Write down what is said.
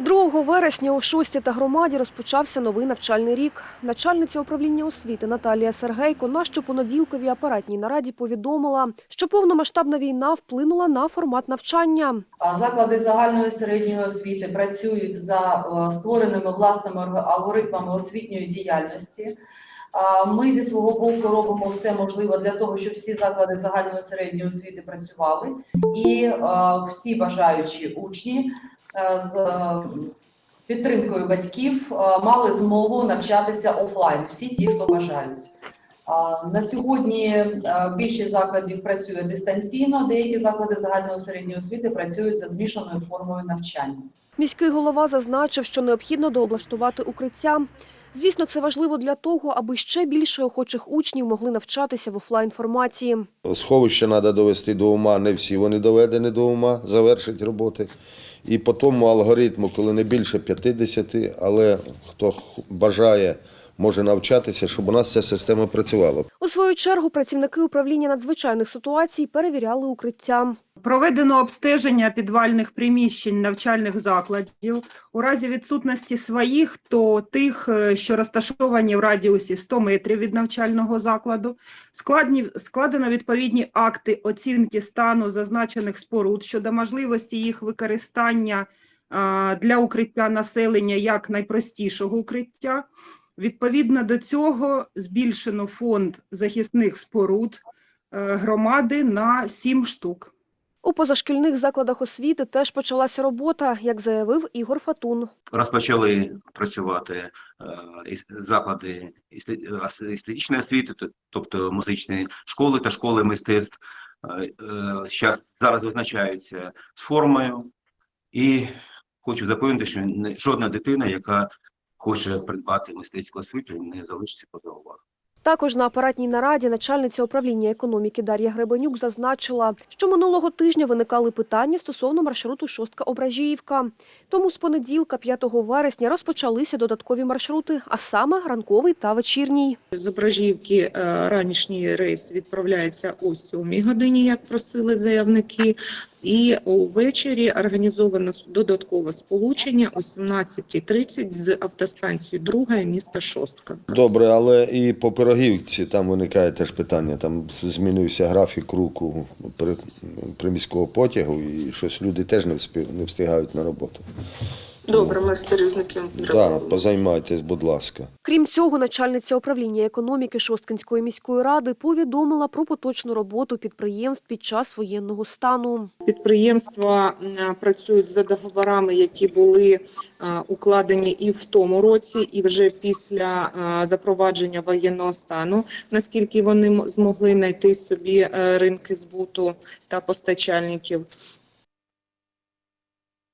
2 вересня у шості та громаді розпочався новий навчальний рік. Начальниця управління освіти Наталія Сергейко на щопонеділковій апаратній нараді повідомила, що повномасштабна війна вплинула на формат навчання. Заклади загальної середньої освіти працюють за е, створеними власними алгоритмами освітньої діяльності. Ми зі свого боку робимо все можливе для того, щоб всі заклади загальної середньої освіти працювали, і е, всі бажаючі учні з е, підтримкою батьків е, мали змогу навчатися офлайн. Всі ті, хто бажають. На сьогодні е, більшість закладів працює дистанційно, деякі заклади загальної середньої освіти працюють за змішаною формою навчання. Міський голова зазначив, що необхідно дооблаштувати укриття. Звісно, це важливо для того, аби ще більше охочих учнів могли навчатися в офлайн форматі. Сховище треба довести до ума, не всі вони доведені до ума, завершить роботи. І по тому алгоритму, коли не більше 50, але хто бажає, може навчатися, щоб у нас ця система працювала. У свою чергу працівники управління надзвичайних ситуацій перевіряли укриття. Проведено обстеження підвальних приміщень навчальних закладів. У разі відсутності своїх, то тих, е, що розташовані в радіусі 100 метрів від навчального закладу, складні, складено відповідні акти оцінки стану зазначених споруд щодо можливості їх використання а, для укриття населення як найпростішого укриття. Відповідно до цього збільшено фонд захисних споруд е, громади на 7 штук. У позашкільних закладах освіти теж почалася робота, як заявив Ігор Фатун. розпочали працювати е, заклади есте- естетичної освіти, тобто музичні школи та школи мистецтв. Е, е, зараз визначаються з формою, і хочу запевнити, що жодна дитина, яка хоче придбати мистецьку освіту, не залишиться поза увагою. Також на апаратній нараді начальниця управління економіки Дар'я Гребенюк зазначила, що минулого тижня виникали питання стосовно маршруту шостка Ображіївка. Тому з понеділка, 5 вересня, розпочалися додаткові маршрути, а саме ранковий та вечірній. З Ображівки е, ранішній рейс відправляється о 7 годині, як просили заявники. І увечері організовано додаткове сполучення о 17.30 з автостанцією друга міста Шостка. Добре, але і по пирогівці там виникає теж питання. Там змінився графік руку при, приміського потягу, і щось люди теж не встигають на роботу. Добре, ми з перевізником Да, позаймайтесь, будь ласка. Крім цього, начальниця управління економіки Шосткинської міської ради повідомила про поточну роботу підприємств під час воєнного стану. Підприємства працюють за договорами, які були е, укладені і в тому році, і вже після е, запровадження воєнного стану, наскільки вони змогли знайти собі е, ринки збуту та постачальників.